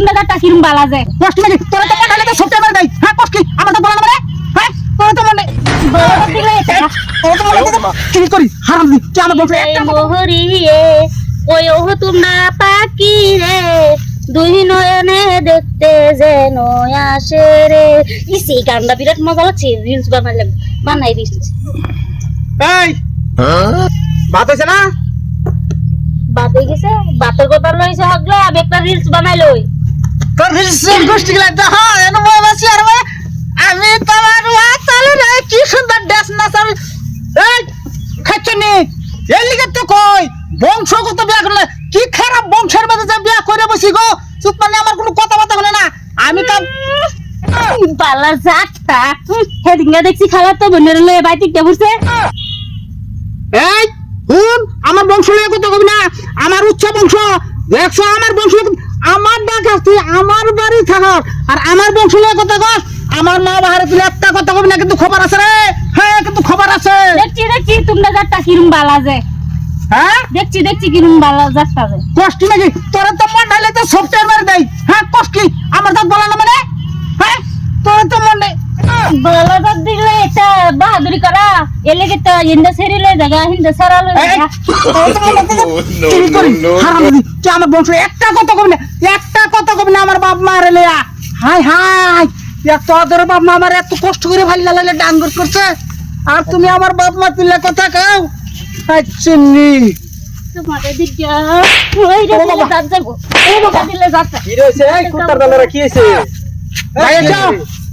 তোমরা যা কিরম বালা যায় কষ্ট নাকি? তোরা তো তো সত্যি আমার দেয় হ্যাঁ কষ্ট আমার তো বলা না মানে? হ্যাঁ তোরা তো মনে বড় দিলে এটা তোরা তো তো কি করি? হারাম দি। তুই আমার বলছো? একটা মোহরি ওই ওহ তোমরা পাকি রে। দুই নয়নে দেখতে যেন আসে রে। ইস গানটা বিরাট মজা লাগছে রিলস বানাইলাম বানাই দিচ্ছি এই! ভাত হয়েছে না? বাত হয়ে গেছে বাতের কথা লইছে হগলে আমি একটা রিলস বানাই লই গোষ্ঠী গুলা হ্যাঁ এনে আর আমি তোমার ওয়াতালে রে কি সুন্দর ড্রেস না আমি এই খাচ্ছনি এর লিগে তো কই বংশগত বিয়া করলে কি খারাপ বংশের মধ্যে যে বিয়া করে বসি গো? চুপ মানে আমার কোনো কথা বার্তা হলে না। আমি তো বালা যাত্রা হেদিনকে দেখছি খালা তো বোনের লয়ে বাইতে কে বসে। এই হুন আমার বংশ লিয়ে কথা কবি না। আমার উচ্চ বংশ। দেখছ আমার বংশ আমার ডাক আসছে আমার বাড়ি থাকার আর আমার বংশ লিয়ে কথা কস আমার মা বাহারে তুলে একটা কথা কবি না কিন্তু খবর আছে রে। হ্যাঁ কিন্তু খবর আছে। দেখছি দেখছি তোমরা যাত্রা কিরম বালা যায় হ্যাঁ? দেখছি দেখছি কিরম বালা যাত্রা যায় কষ্ট নাকি? তোরা তো মন ঢালে তো সফটওয়্যার মেরে দেয়। হ্যাঁ কষ্ট। আমার তো বলা না মানে? হ্যাঁ তোরা তো মনে বলদ বাহাদুরি করা এলে কি তো হিন্দা সেরি লই জায়গা হিন্দা সারা লই জায়গা তুই আমার বংশ একটা কথা কবি না একটা কথা কবি না আমার বাপ মা রে লিয়া হাই হাই এত আদর বাপ মা আমার এত কষ্ট করে ভালো লাগলে ডাঙ্গর করছে আর তুমি আমার বাপ মা তুলে কথা কাও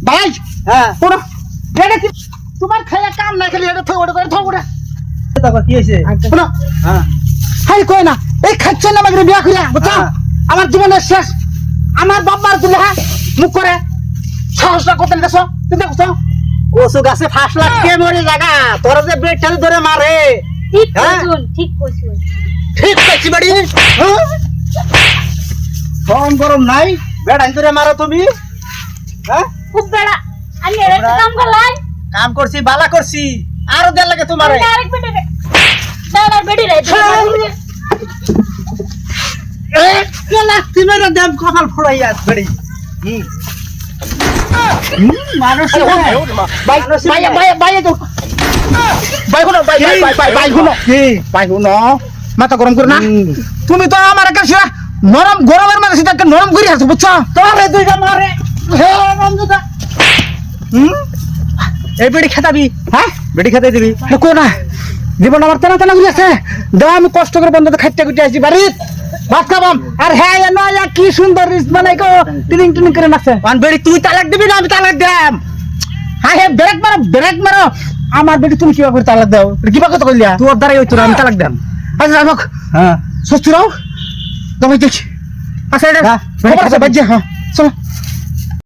ভাই হ্যাঁ তোমার খেলে কাম না খেলে এটা থোড় করে থোড় করে তারপর কি হয়েছে? শোনো। হ্যাঁ। হাই কই না এই খাচ্ছে না আমাকে বিয়া করিয়া বুঝছ? হ্যাঁ। আমার জীবনের শেষ। আমার মার তুলে হ্যাঁ মুখ করে সাহসটা করতে দেখছ? তুমি দেখছ? কচু গাছে ফাঁস লাগছে মরে জায়গা তোরা যে ঠালি ধরে মারে। ঠিক হ্যাঁ? কইছুন ঠিক কইছুন। ঠিক পাচ্ছি বাড়ি। হ্যাঁ? গরম গরম নাই বেড আইন ধরে মারো তুমি। হ্যাঁ? খুব বেড়া। আমি এর কাম করলাই। কাম করছি বালা করছি। আরও দেড় লাগে তোমার। আরেক বেটি বেটি রে কপাল ফুড়াইয়া বেড়ি। মানুষ মাথা গরম করে না। তুমি তো আমার কাছে নরম গরমের মাঝে সেটাকে নরম করে আছো বুঝছ? তোরে দুইটা এই বেড়ি খেতাবি? হ্যাঁ? বেড়ি খেতে দিবি? কো না? জীবন আমার তেনা তেনা করে আছে। দাও আমি কষ্ট করে বন্ধুতে খাইতে খুঁটে আসছি বাড়িত ভাত খাবাম আর হ্যাঁ নয় কি সুন্দর রিস বানাই গো। টিনিং টিনিং করে নাচছে। পান বেড়ি তুই তালাক দিবি না আমি তালাক দেম হ্যাঁ হ্যাঁ ব্রেক মারো ব্রেক মারো। আমার বেটি তুমি কিবা করে তালাক দাও। কিবা কথা কইলিয়া তোর দ্বারাই হইতো আমি তালাক দেম আচ্ছা যাবক হ্যাঁ। সস্তি রাও দমাই দেখছি। আচ্ছা এটা হ্যাঁ, খবর আছে বাজ্যে হ্যাঁ চলো।